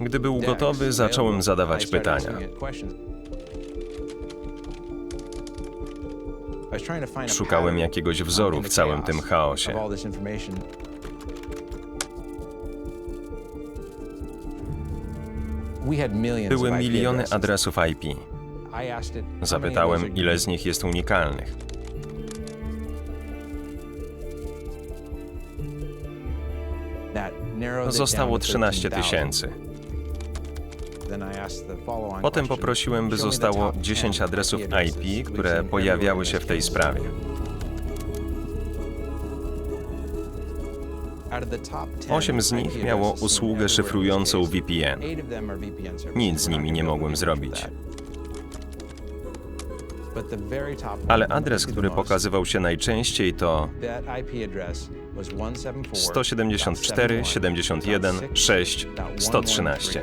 Gdy był gotowy, zacząłem zadawać pytania. Szukałem jakiegoś wzoru w całym tym chaosie. Były miliony adresów IP. Zapytałem, ile z nich jest unikalnych. Zostało 13 tysięcy. Potem poprosiłem, by zostało 10 adresów IP, które pojawiały się w tej sprawie. Osiem z nich miało usługę szyfrującą VPN. Nic z nimi nie mogłem zrobić. Ale adres, który pokazywał się najczęściej to 174, 71, 6, 113.